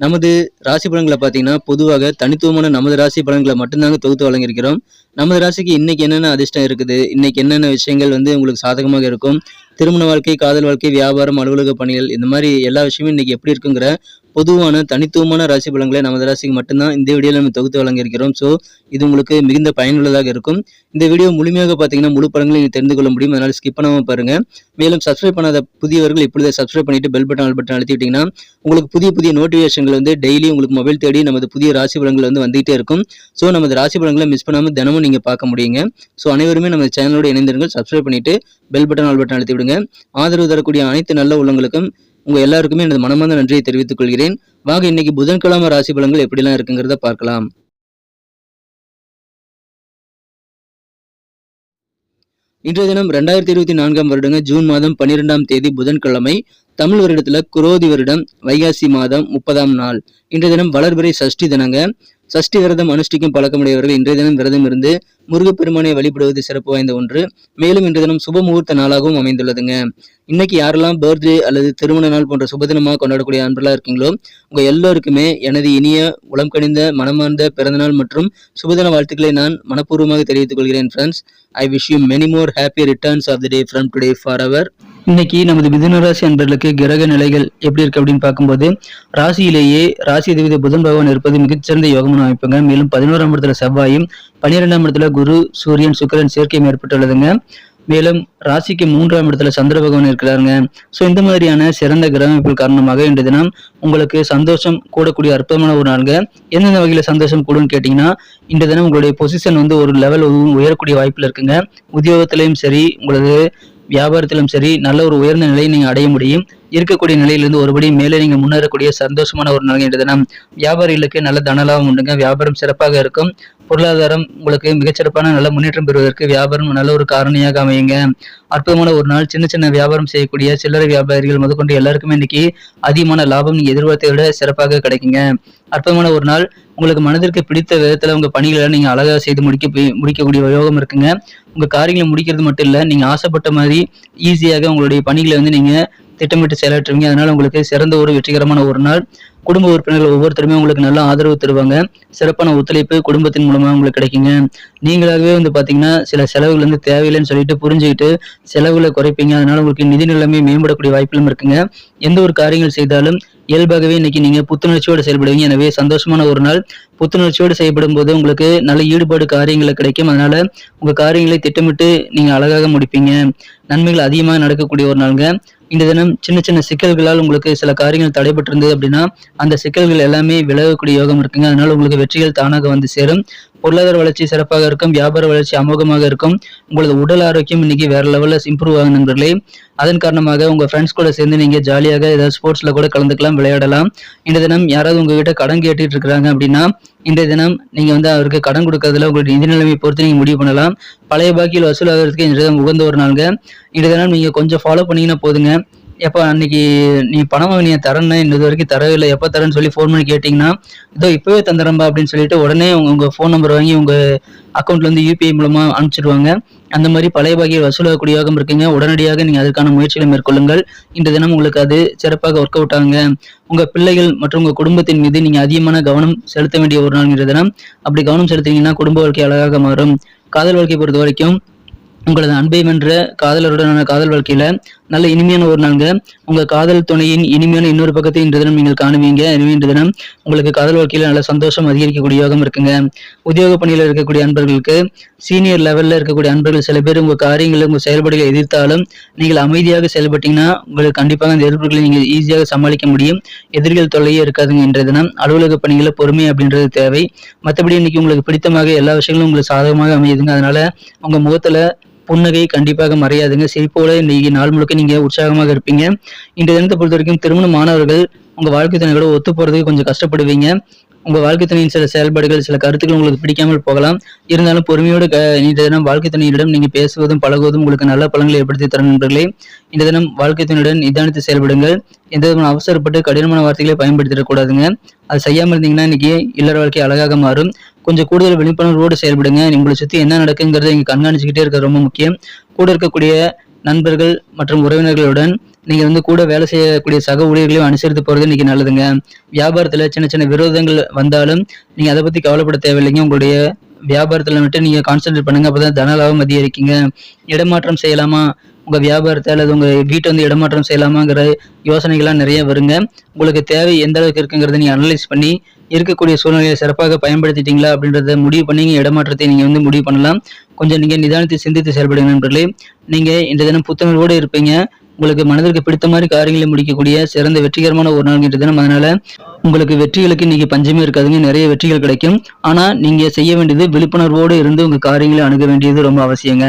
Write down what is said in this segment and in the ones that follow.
நமது ராசி பலன்களை பார்த்தீங்கன்னா பொதுவாக தனித்துவமான நமது ராசி பலன்களை மட்டும்தாங்க தொகுத்து வழங்கியிருக்கிறோம். நமது ராசிக்கு இன்னைக்கு என்னென்ன அதிர்ஷ்டம் இருக்குது? இன்னைக்கு என்னென்ன விஷயங்கள் வந்து உங்களுக்கு சாதகமாக இருக்கும்? திருமண வாழ்க்கை காதல் வாழ்க்கை வியாபாரம் அலுவலக பணிகள் இந்த மாதிரி எல்லா விஷயமும் இன்னைக்கு எப்படி இருக்குங்கிற பொதுவான தனித்துவமான ராசி பலன்களை நமது ராசிக்கு மட்டும்தான் இந்த வீடியோவில் நம்ம தொகுத்து வழங்கியிருக்கிறோம். ஸோ இது உங்களுக்கு மிகுந்த பயனுள்ளதாக இருக்கும். இந்த வீடியோ முழுமையாக பார்த்தீங்கன்னா முழு படங்களை நீங்கள் தெரிந்து கொள்ள முடியும். அதனால் ஸ்கிப் பண்ணாமல் பாருங்க. மேலும் சப்ஸ்கிரைப் பண்ணாத புதியவர்கள் இப்பொழுது சப்ஸ்கிரைப் பண்ணிட்டு பெல் பட்டன் ஆல் பட்டன் அழுத்திட்டிங்கன்னா உங்களுக்கு புதிய புதிய நோட்டிஃபிகேஷன்கள் வந்து டெய்லி உங்களுக்கு மொபைல் தேடி நமது புதிய ராசி பலன்கள் வந்து வந்துகிட்டே இருக்கும். ஸோ நமது ராசி பலன்களை மிஸ் பண்ணாமல் தினமும் நீங்கள் பார்க்க முடியுங்க. ஸோ அனைவருமே நம்ம சேனலோட இணைந்திருங்கள். சப்ஸ்கிரைப் பண்ணிட்டு பெல் பட்டன் ஆல் பட்டன் அழுத்தி விடுங்க. ஆதரவு தரக்கூடிய அனைத்து நல்ல உள்ளங்களுக்கும் உங்க எல்லாருக்குமே எனது மனமார்ந்த நன்றியை தெரிவித்துக் கொள்கிறேன். வாங்க இன்னைக்கு புதன்கிழமை ராசி பலன்கள் எப்படிலாம் இருக்குங்கிறத பார்க்கலாம். இன்றைய தினம் ரெண்டாயிரத்தி இருபத்தி நான்காம் வருடங்க ஜூன் மாதம் பன்னிரெண்டாம் தேதி புதன்கிழமை. தமிழ் வருடத்துல குரோதி வருடம் வைகாசி மாதம் முப்பதாம் நாள். இன்றைய தினம் வளர்பிறை சஷ்டி தினங்க. சஷ்டி விரதம் அனுஷ்டிக்கும் பழக்கமுடையவர்கள் இன்றைய தினம் விரதம் இருந்து முருகப்பெருமானை வழிபடுவது சிறப்பு வாய்ந்த ஒன்று. மேலும் இன்றைய தினம் சுப முகூர்த்த நாளாகவும் அமைந்துள்ளதுங்க. இன்னைக்கு யாரெல்லாம் பர்த்டே அல்லது திருமண நாள் போன்ற சுபதினமாக கொண்டாடக்கூடிய அன்பெல்லாம் இருக்கீங்களோ உங்க எல்லோருக்குமே எனது இனிய உளம் கணிந்த மனமார்ந்த பிறந்தநாள் மற்றும் சுபதின வாழ்த்துக்களை நான் மனப்பூர்வமாக தெரிவித்துக் கொள்கிறேன் friends I wish you many more happy returns of the day from today for அவர் இன்னைக்கு நமது மிதுன ராசி அன்பர்களுக்கு கிரக நிலைகள் எப்படி இருக்கு அப்படின்னு பார்க்கும்போது ராசியிலேயே ராசி அதிபதி புதன் பகவான் இருப்பது மிகச்சிறந்த யோகமான அமைப்புங்க. மேலும் பதினோராம் இடத்துல செவ்வாயும் பன்னிரெண்டாம் இடத்துல குரு சூரியன் சுக்கரன் சேர்க்கையும் ஏற்பட்டுள்ளதுங்க. மேலும் ராசிக்கு மூன்றாம் இடத்துல சந்திர பகவான் இருக்கிறாருங்க. ஸோ இந்த மாதிரியான சிறந்த கிரக காரணமாக இன்று தினம் உங்களுக்கு சந்தோஷம் கூடக்கூடிய அற்புதமான ஒரு நாளுங்க. எந்தெந்த வகையில் சந்தோஷம் கூடுன்னு கேட்டிங்கன்னா இன்று தினம் உங்களுடைய பொசிஷன் வந்து ஒரு லெவல் உயரக்கூடிய வாய்ப்பில் இருக்குங்க. உத்தியோகத்திலையும் சரி உங்களது வியாபாரத்திலும் சரி நல்ல ஒரு உயர்ந்த நிலையை நீங்க அடைய முடியும். இருக்கக்கூடிய நிலையிலிருந்து ஒருபடி மேலே நீங்க முன்னேறக்கூடிய சந்தோஷமான ஒரு நிலை தினம். வியாபாரிகளுக்கு நல்ல தனலாபம் உண்டுங்க. வியாபாரம் சிறப்பாக இருக்கும். பொருளாதாரம் உங்களுக்கு மிகச்சிறப்பான நல்ல முன்னேற்றம் பெறுவதற்கு வியாபாரம் நல்ல ஒரு காரணியாக அமையுங்க. அற்புதமான ஒரு நாள். சின்ன சின்ன வியாபாரம் செய்யக்கூடிய சில்லறை வியாபாரிகள் முதற்கொண்டு எல்லாருக்குமே இன்னைக்கு அதிகமான லாபம் நீங்கள் எதிர்பார்த்ததை விட சிறப்பாக கிடைக்குங்க. அற்புதமான ஒரு நாள். உங்களுக்கு மனதிற்கு பிடித்த விதத்துல உங்க பணிகளை நீங்க அழகாக செய்து முடிக்க முடிக்கக்கூடிய யோகம் இருக்குங்க. உங்கள் காரியங்களை முடிக்கிறது மட்டும் இல்லை நீங்கள் ஆசைப்பட்ட மாதிரி ஈஸியாக உங்களுடைய பணிகளை வந்து நீங்கள் திட்டமிட்டு செயலாற்றுவீங்க. அதனால உங்களுக்கு சிறந்த ஒரு வெற்றிகரமான ஒரு நாள். குடும்ப உறுப்பினர்கள் ஒவ்வொருத்தருமே உங்களுக்கு நல்ல ஆதரவு தருவாங்க. சிறப்பான ஒத்துழைப்பு குடும்பத்தின் மூலமா உங்களுக்கு கிடைக்குங்க. நீங்களாகவே வந்து பாத்தீங்கன்னா சில செலவுகள் வந்து தேவையில்லைன்னு சொல்லிட்டு புரிஞ்சுக்கிட்டு செலவுகளை குறைப்பீங்க. அதனால உங்களுக்கு நிதி நிலைமை மேம்படக்கூடிய வாய்ப்புகளும் இருக்குங்க. எந்த ஒரு காரியங்கள் செய்தாலும் இயல்பாகவே இன்னைக்கு நீங்க புத்துணர்ச்சியோடு செயல்படுவீங்க. எனவே சந்தோஷமான ஒரு நாள். புத்துணர்ச்சியோடு செயல்படும் போது உங்களுக்கு நல்ல ஈடுபாடு காரியங்கள் கிடைக்கும். அதனால உங்க காரியங்களை திட்டமிட்டு நீங்க அழகாக முடிப்பீங்க. நன்மைகள் அதிகமாக நடக்கக்கூடிய ஒரு நாளுங்க. இந்த தினம் சின்ன சின்ன சிக்கல்களால் உங்களுக்கு சில காரியங்கள் தடைபட்டிருந்தது அப்படின்னா அந்த சிக்கல்கள் எல்லாமே விலகக்கூடிய யோகம் இருக்குங்க. அதனால உங்களுக்கு வெற்றிகள் தானாக வந்து சேரும். பொருளாதார வளர்ச்சி சிறப்பாக இருக்கும் வியாபார வளர்ச்சி அமோகமாக இருக்கும். உங்களது உடல் ஆரோக்கியம் இன்னைக்கு வேற லெவலில் இம்ப்ரூவ் ஆகும் நண்பர்களே. அதன் காரணமாக உங்க ஃப்ரெண்ட்ஸ் கூட சேர்ந்து நீங்க ஜாலியாக ஏதாவது ஸ்போர்ட்ஸ்ல கூட கலந்துக்கலாம் விளையாடலாம். இந்த தினம் யாராவது உங்ககிட்ட கடன் கேட்டுட்டு இருக்கிறாங்க அப்படின்னா இன்றைய தினம் நீங்க வந்து அவருக்கு கடன் கொடுக்கறதுல உங்களுடைய நிதி நிலைமை பொறுத்து நீங்க முடிவு பண்ணலாம். பழைய பாக்கியில் வசூலாகிறதுக்கு இன்றைய தினம் உகந்த ஒரு நாளுங்க. இன்றைய தினம் நீங்க கொஞ்சம் ஃபாலோ பண்ணீங்கன்னா போதுங்க. எப்போ அன்னைக்கு நீ பணம் நீ தரேன்னு இன்னது வரைக்கும் தரவே இல்லை. எப்போ தரேன்னு சொல்லி ஃபோன் பண்ணி கேட்டிங்கன்னா இதோ இப்போவே தந்துடுறம்பா அப்படின்னு சொல்லிட்டு உடனே உங்க உங்கள் ஃபோன் நம்பர் வாங்கி உங்கள் அக்கௌண்ட்லேருந்து யூபிஐ மூலமாக அனுப்பிச்சிடுவாங்க. அந்த மாதிரி பழைய வகையில் வசூலாகக்கூடிய யோகம் இருக்குங்க. உடனடியாக நீங்கள் அதுக்கான முயற்சிகளை மேற்கொள்ளுங்கள். இந்த தினம் உங்களுக்கு அது சிறப்பாக ஒர்க் அவுட் ஆகுங்க. உங்கள் பிள்ளைகள் மற்றும் உங்கள் குடும்பத்தின் மீது நீங்கள் அதிகமான கவனம் செலுத்த வேண்டிய ஒரு நாள்ங்கிற தினம். அப்படி கவனம் செலுத்தினீங்கன்னா குடும்ப வாழ்க்கை அழகாக மாறும். காதல் வாழ்க்கை பொறுத்த வரைக்கும் உங்களது அன்பை வென்ற காதலருடனான காதல் வாழ்க்கையில நல்ல இனிமையான ஒரு நாளுங்க. உங்க காதல் துணையின் இனிமையான இன்னொரு பக்கத்தை இன்று தினம் நீங்கள் காணுவீங்க. எனவே இன்று தினம் உங்களுக்கு காதல் வாழ்க்கையில் நல்ல சந்தோஷம் அதிகரிக்கக்கூடிய யோகம் இருக்குங்க. உத்தியோக பணியில் இருக்கக்கூடிய அன்பர்களுக்கு சீனியர் லெவல்ல இருக்கக்கூடிய அன்பர்கள் சில பேர் உங்க காரியங்களை உங்க செயல்பாடுகளை எதிர்த்தாலும் நீங்கள் அமைதியாக செயல்பட்டீங்கன்னா உங்களுக்கு கண்டிப்பாக அந்த எதிர்ப்புகளை நீங்கள் ஈஸியாக சமாளிக்க முடியும். எதிரிகள் தொல்லையே இருக்காதுங்க இன்றைய தினம். அலுவலக பணிகளை பொறுமை அப்படின்றது தேவை. மற்றபடி இன்னைக்கு உங்களுக்கு பிடித்தமாக எல்லா விஷயங்களும் உங்களுக்கு சாதகமாக அமையுதுங்க. அதனால உங்க முகத்துல புன்னகை கண்டிப்பாக மறையாதுங்க. சிரிப்போட இன்னைக்கு நாள் முழுக்க நீங்க உற்சாகமாக இருப்பீங்க. இந்த தினத்தை பொறுத்த வரைக்கும் திருமண மாணவர்கள் உங்கள் வாழ்க்கை துணையோட ஒத்து போகிறதுக்கு கொஞ்சம் கஷ்டப்படுவீங்க. உங்கள் வாழ்க்கை துணையின் சில செயல்பாடுகள் சில கருத்துக்கள் உங்களுக்கு பிடிக்காமல் போகலாம். இருந்தாலும் பொறுமையோடு க இந்த தினம் வாழ்க்கை துணையிடம் நீங்கள் பேசுவதும் பழகுவதும் உங்களுக்கு நல்ல பலன்களை ஏற்படுத்தி தரும் நண்பர்களே. இந்த தினம் வாழ்க்கை துணையுடன் நிதானித்து செயல்படுங்கள். எந்த விதமான அவசரப்பட்டு கடினமான வார்த்தைகளை பயன்படுத்திடக்கூடாதுங்க. அது செய்யாமல் இருந்தீங்கன்னா இன்னைக்கு இல்லற வாழ்க்கை அழகாக மாறும். கொஞ்சம் கூடுதல் விழிப்புணர்வோடு செயல்படுங்க. உங்களை சுற்றி என்ன நடக்குங்கிறத இங்கே கண்காணிச்சுக்கிட்டே இருக்க ரொம்ப முக்கியம். கூட இருக்கக்கூடிய நண்பர்கள் மற்றும் உறவினர்களுடன் நீங்கள் வந்து கூட வேலை செய்யக்கூடிய சக ஊழியர்களையும் அனுசரித்து போகிறது இன்றைக்கி நல்லதுங்க. வியாபாரத்தில் சின்ன சின்ன விரோதங்கள் வந்தாலும் நீங்கள் அதை பற்றி கவலைப்பட தேவையில்லைங்க. உங்களுடைய வியாபாரத்தில் மட்டும் நீங்கள் கான்சென்ட்ரேட் பண்ணுங்கள் அப்பதான் தன லாபம் அதிகரிக்குங்க. இடமாற்றம் செய்யலாமா? உங்கள் வியாபாரத்தை அல்லது உங்கள் வீட்டை வந்து இடமாற்றம் செய்யலாமாங்கிற யோசனைகள்லாம் நிறைய வருங்க. உங்களுக்கு தேவை எந்த அளவுக்கு இருக்குங்கிறத நீங்கள் அனலைஸ் பண்ணி இருக்கக்கூடிய சூழ்நிலையை சிறப்பாக பயன்படுத்திட்டீங்களா அப்படின்றத முடிவு பண்ணி இடமாற்றத்தை நீங்கள் வந்து முடிவு பண்ணலாம். கொஞ்சம் நீங்கள் நிதானத்தை சிந்தித்து செயல்படுங்க நண்பர்களே. நீங்கள் இந்த தினம் புத்துணர்வோடு இருப்பீங்க. உங்களுக்கு மனதிற்கு பிடித்த மாதிரி காரியங்களை முடிக்கக்கூடிய சிறந்த வெற்றிகரமான ஒரு நாள் இன்றைய தினம். அதனால உங்களுக்கு வெற்றிகளுக்கு இன்னைக்கு பஞ்சமே இருக்காதுங்க. நிறைய வெற்றிகள் கிடைக்கும். ஆனால் நீங்கள் செய்ய வேண்டியது விழிப்புணர்வோடு இருந்து உங்கள் காரியங்களை அணுக வேண்டியது ரொம்ப அவசியங்க.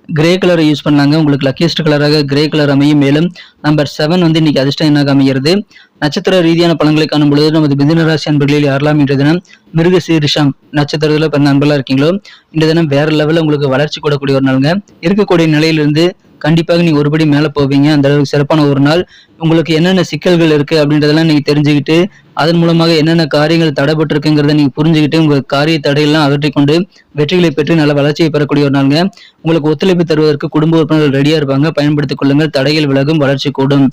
கிரே கலரை யூஸ் பண்ணாங்க. உங்களுக்கு லக்கியஸ்ட் கலராக கிரே கலர் அமையும். மேலும் நம்பர் செவன் வந்து இன்னைக்கு அதிர்ஷ்டம் என்னாக அமைகிறது? நட்சத்திர ரீதியான பலன்களை காணும் பொழுது நமது மிதுன ராசி அன்பர்களில் யாரெல்லாம் இன்றைய தினம் மிருக சீரிஷம் நட்சத்திரத்தில் பிறந்த அன்பர்களாக இருக்கீங்களோ இந்த தினம் வேற லெவலில் உங்களுக்கு வளர்ச்சி கூடக்கூடிய ஒரு நாளுங்க. இருக்கக்கூடிய நிலையிலிருந்து கண்டிப்பாக நீங்கள் ஒருபடி மேலே போவீங்க. அந்த அளவுக்கு சிறப்பான ஒரு நாள். உங்களுக்கு என்னென்ன சிக்கல்கள் இருக்குது அப்படின்றதெல்லாம் நீங்கள் தெரிஞ்சுக்கிட்டு அதன் மூலமாக என்னென்ன காரியங்கள் தடைப்பட்டிருக்குங்கிறத நீங்க புரிஞ்சுக்கிட்டு உங்க காரிய தடையெல்லாம் அகற்றிக்கொண்டு வெற்றிகளை பெற்று நல்ல வளர்ச்சியை பெறக்கூடிய ஒரு நாளுங்க. உங்களுக்கு ஒத்துழைப்பு தருவதற்கு குடும்ப உறுப்பினர்கள் ரெடியா இருப்பாங்க. பயன்படுத்திக் கொள்ளுங்கள். தடைகள் விலகும் வளர்ச்சி கூடும்.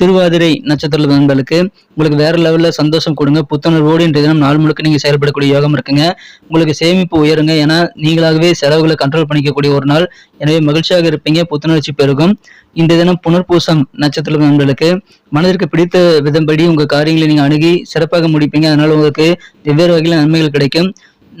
திருவாதிரை நட்சத்திர நண்பர்களுக்கு உங்களுக்கு வேற லெவல்ல சந்தோஷம் கொடுங்க. புத்துணர்வோடு இன்றைய தினம் நாள் முழுக்க நீங்க செயல்படக்கூடிய யோகம் இருக்குங்க. உங்களுக்கு சேமிப்பு உயருங்க. ஏன்னா நீங்களாகவே செலவுகளை கண்ட்ரோல் பண்ணிக்கக்கூடிய ஒரு நாள். எனவே மகிழ்ச்சியாக இருப்பீங்க. புத்துணர்ச்சி பெருகும். இன்றைய தினம் புனர்பூசம் நட்சத்திர நண்பர்களுக்கு மனதிற்கு பிடித்த விதம்படி உங்க காரியங்களை நீங்க அணுகி சிறப்பாக முடிப்பீங்க. அதனால உங்களுக்கு வெவ்வேறு வகையில் நன்மைகள் கிடைக்கும்.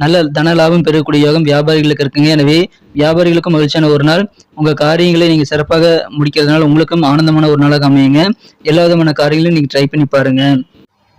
நல்ல தன லாபம் பெறக்கூடிய யோகம் வியாபாரிகளுக்கு இருக்குங்க. எனவே வியாபாரிகளுக்கும் மகிழ்ச்சியான ஒரு நாள். உங்க காரியங்களை நீங்க சிறப்பாக முடிக்கிறதுனால உங்களுக்கும் ஆனந்தமான ஒரு நாளாக அமையுங்க. எல்லா விதமான காரியங்களையும் நீங்க ட்ரை பண்ணி பாருங்க.